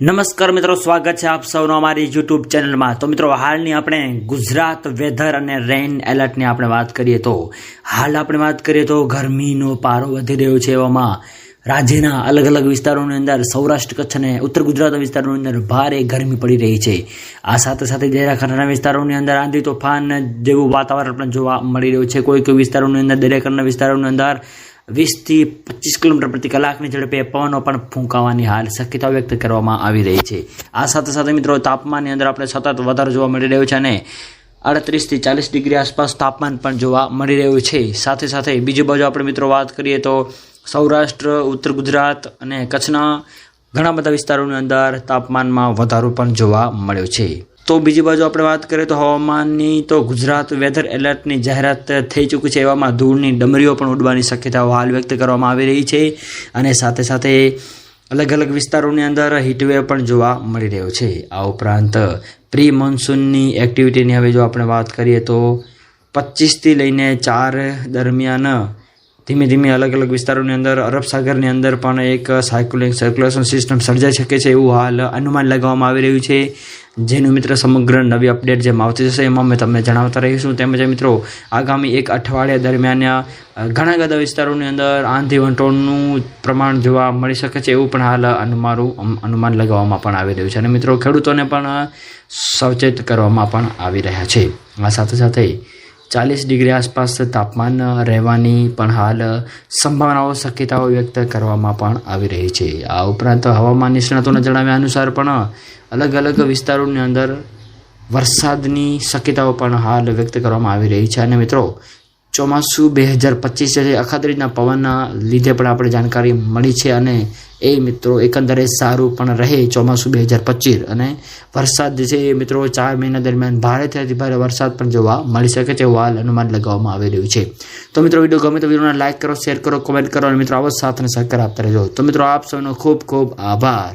નમસ્કાર મિત્રો, સ્વાગત છે આપ સૌનો અમારી યુટ્યુબ ચેનલમાં. તો મિત્રો, હાલની આપણે ગુજરાત વેધર અને રેઇન એલર્ટની આપણે વાત કરીએ તો, હાલ આપણે વાત કરીએ તો ગરમીનો પારો વધી રહ્યો છે એવામાં. રાજ્યના અલગ અલગ વિસ્તારોની અંદર, સૌરાષ્ટ્ર કચ્છ અને ઉત્તર ગુજરાત વિસ્તારોની અંદર ભારે ગરમી પડી રહી છે. આ સાથે સાથે દરિયાકાંઠાના વિસ્તારોની અંદર આંધી તોફાન જેવું વાતાવરણ પણ જોવા મળી રહ્યું છે. કોઈ કોઈ વિસ્તારોની અંદર, દરિયાકાંઠાના વિસ્તારોની અંદર વીસથી પચીસ કિલોમીટર પ્રતિ કલાકની ઝડપે પવનો પણ ફૂંકાવાની હાલ શક્યતા વ્યક્ત કરવામાં આવી રહી છે. આ સાથે સાથે મિત્રો, તાપમાનની અંદર આપણે સતત વધારો જોવા મળી રહ્યો છે અને અડત્રીસથી ચાલીસ ડિગ્રી આસપાસ તાપમાન પણ જોવા મળી રહ્યું છે. સાથે સાથે બીજી બાજુ આપણે મિત્રો વાત કરીએ તો સૌરાષ્ટ્ર, ઉત્તર ગુજરાત અને કચ્છના ઘણા બધા વિસ્તારોની અંદર તાપમાનમાં વધારો પણ જોવા મળ્યો છે. તો બીજી બાજુ આપણે વાત કરીએ તો હવામાનની તો ગુજરાત વેધર એલર્ટની જાહેરાત થઈ ચૂકી છે એવામાં ધૂળની ડમરીઓ પણ ઉડવાની શક્યતાઓ હાલ વ્યક્ત કરવામાં આવી રહી છે અને સાથે સાથે અલગ અલગ વિસ્તારોની અંદર હીટવેવ પણ જોવા મળી રહ્યો છે. આ ઉપરાંત પ્રી મોન્સૂનની એક્ટિવિટીની હવે જો આપણે વાત કરીએ તો પચીસથી લઈને ચાર દરમિયાન ધીમે ધીમે અલગ અલગ વિસ્તારોની અંદર, અરબ સાગરની અંદર પણ એક સાયકુલિંગ સર્ક્યુલેશન સિસ્ટમ સર્જાઈ શકે છે એવું હાલ અનુમાન લગાવવામાં આવી રહ્યું છે. જેનું મિત્ર સમગ્ર નવી અપડેટ જેમાં આવતી જશે એમાં અમે તમને જણાવતા રહીશું. તેમજ મિત્રો, આગામી એક અઠવાડિયા દરમિયાન ઘણા બધા વિસ્તારોની અંદર આંધી વંટોળનું પ્રમાણ જોવા મળી શકે છે એવું પણ હાલ અનુમારું અનુમાન લગાવવામાં પણ આવી રહ્યું છે. અને મિત્રો, ખેડૂતોને પણ સાવચેત કરવામાં પણ આવી રહ્યા છે. આ સાથે સાથે ચાલીસ ડિગ્રી આસપાસ તાપમાન રહેવાની પણ હાલ સંભાવનાઓ, શક્યતાઓ વ્યક્ત કરવામાં પણ આવી રહી છે. આ ઉપરાંત હવામાન નિષ્ણાતોના જણાવ્યા અનુસાર પણ અલગ અલગ વિસ્તારોની અંદર વરસાદની શક્યતાઓ પણ હાલ વ્યક્ત કરવામાં આવી રહી છે. અને મિત્રો, ચોમાસું બે હજાર પચીસ અખાત્રીજના પવનના લીધે પણ આપણે જાણકારી મળી છે અને એ મિત્રો એકંદરે સારું પણ રહે ચોમાસું બે હજાર પચીસ. અને વરસાદ જે છે એ મિત્રો ચાર મહિના દરમિયાન ભારેથી અતિભારે વરસાદ પણ જોવા મળી શકે છે વાલ અનુમાન લગાવવામાં આવી રહ્યું છે. તો મિત્રો વીડિયો ગમે તો વિડીયોને લાઇક કરો, શેર કરો, કોમેન્ટ કરો અને મિત્રો આવો જ સાથ અને સહકાર આપતા રહેજો. તો મિત્રો આપ સૌનો ખૂબ ખૂબ આભાર.